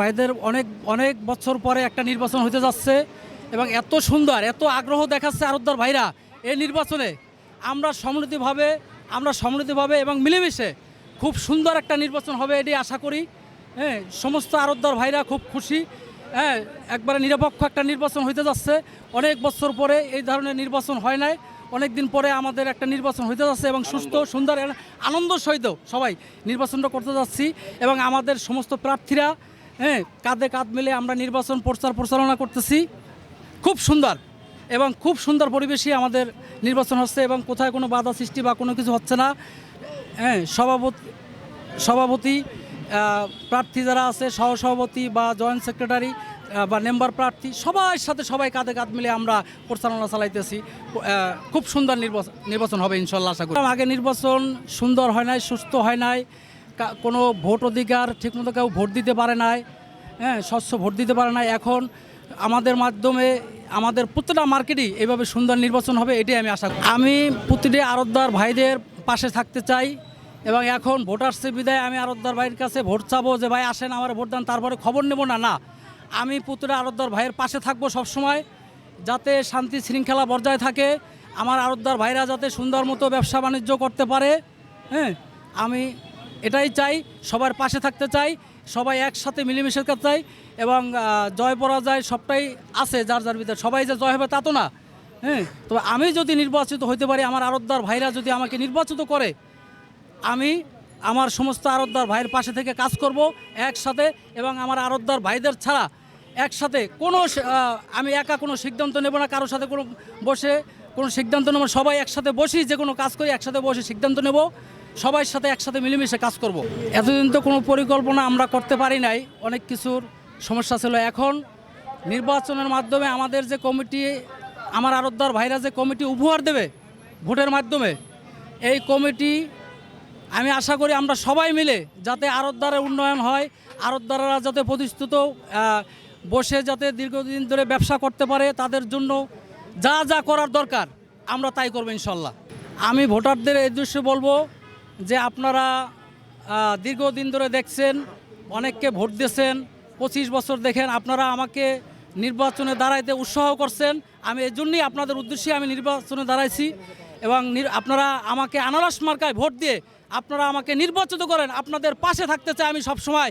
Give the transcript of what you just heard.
ভাইদের অনেক অনেক বছর পরে একটা নির্বাচন হতে যাচ্ছে এবং এত সুন্দর, এত আগ্রহ দেখাচ্ছে আরতদার ভাইরা এই নির্বাচনে। আমরা সমৃদ্ধিভাবে আমরা সমৃদ্ধিভাবে এবং মিলেমিশে খুব সুন্দর একটা নির্বাচন হবে এটি আশা করি। হ্যাঁ সমস্ত আরতদার ভাইরা খুব খুশি। হ্যাঁ একবারে নিরপেক্ষ একটা নির্বাচন হইতে যাচ্ছে। অনেক বছর পরে এই ধরনের নির্বাচন হয় নাই। অনেক দিন পরে আমাদের একটা নির্বাচন হইতে যাচ্ছে এবং সুস্থ সুন্দর আনন্দ সহিত সবাই নির্বাচনটা করতে যাচ্ছি এবং আমাদের সমস্ত প্রার্থীরা হ্যাঁ কাঁধে কাঁধ মিলে আমরা নির্বাচন প্রচার প্রচারণা করতেছি। খুব সুন্দর এবং খুব সুন্দর পরিবেশই আমাদের নির্বাচন হচ্ছে এবং কোথায় কোনো বাধা সৃষ্টি বা কোনো কিছু হচ্ছে না। হ্যাঁ সভাপতি সভাপতি প্রার্থী যারা আছে, সহসভাপতি বা জয়েন্ট সেক্রেটারি বা মেম্বার প্রার্থী, সবার সাথে সবাই কাঁধে কাঁধ মিলে আমরা পরিচালনা চালাইতেছি। খুব সুন্দর নির্বাচন নির্বাচন হবে ইনশাল্লাহ আশা করি। আগে নির্বাচন সুন্দর হয় নাই, সুস্থ হয় নাই কোনো ভোট অধিকার ঠিকমতো কেউ ভোট দিতে পারে নাই হ্যাঁ স্বচ্ছ ভোট দিতে পারে নাই। এখন আমাদের মাধ্যমে, আমাদের প্রতিটা মার্কেটই এভাবে সুন্দর নির্বাচন হবে, এটাই আমি আশা করি। আমি প্রতিটি আরতদার ভাইদের পাশে থাকতে চাই। এবং এখন ভোটার্সে বিদায় আমি আরতদার ভাইয়ের কাছে ভোট চাবো যে ভাই আসেন, আমার ভোট দেন, তারপরে খবর নেব না না। আমি প্রতিটা আরতদার ভাইয়ের পাশে থাকব সবসময়, যাতে শান্তি শৃঙ্খলা বজায় থাকে, আমার আরতদার ভাইরা যাতে সুন্দর মতো ব্যবসা বাণিজ্য করতে পারে হ্যাঁ? আমি এটাই চাই, সবার পাশে থাকতে চাই, সবাই একসাথে মিলেমিশে থাকতে চাই, এবং জয় পরাজয় সবটাই আছে যার যার ভিতরে, সবাই যে জয় হবে তা তো না হ্যাঁ? তো আমি যদি নির্বাচিত হতে পারি, আমার আরতদার ভাইরা যদি আমাকে নির্বাচিত করে আমি আমার সমস্ত আরতদার ভাইয়ের পাশে থেকে কাজ করব একসাথে এবং আমার আরতদার ভাইদের ছাড়া একসাথে কোনো আমি একা কোনো সিদ্ধান্ত নেব না, কারোর সাথে কোনো বসে কোনো সিদ্ধান্ত নেব সবাই একসাথে বসি যে কোনো কাজ করি, একসাথে বসে সিদ্ধান্ত নেব সবার সাথে একসাথে মিলেমিশে কাজ করব। এতদিন তো কোনো পরিকল্পনা আমরা করতে পারি নাই, অনেক কিছুর সমস্যা ছিল এখন নির্বাচনের মাধ্যমে আমাদের যে কমিটি, আমার আরতদার ভাইরা যে কমিটি উপহার দেবে ভোটের মাধ্যমে, এই কমিটি আমি আশা করি আমরা সবাই মিলে যাতে আরতদারের উন্নয়ন হয়, আরতদাররা যাতে প্রতিষ্ঠিত বসে যাতে দীর্ঘদিন ধরে ব্যবসা করতে পারে, তাদের জন্য যা যা করার দরকার, আমরা তাই করব ইনশাল্লাহ। আমি ভোটারদের এই দৃশ্য বলব যে আপনারা দীর্ঘদিন ধরে দেখছেন, অনেককে ভোট দিয়েছেন, পঁচিশ বছর দেখেন, আপনারা আমাকে নির্বাচনে দাঁড়াইতে উৎসাহ করছেন, আমি এই জন্যই আপনাদের উদ্দেশ্যে আমি নির্বাচনে দাঁড়াইছি। এবং আপনারা আমাকে আনারস মার্কায় ভোট দিয়ে আপনারা আমাকে নির্বাচিত করেন, আপনাদের পাশে থাকতে চাই আমি সবসময়।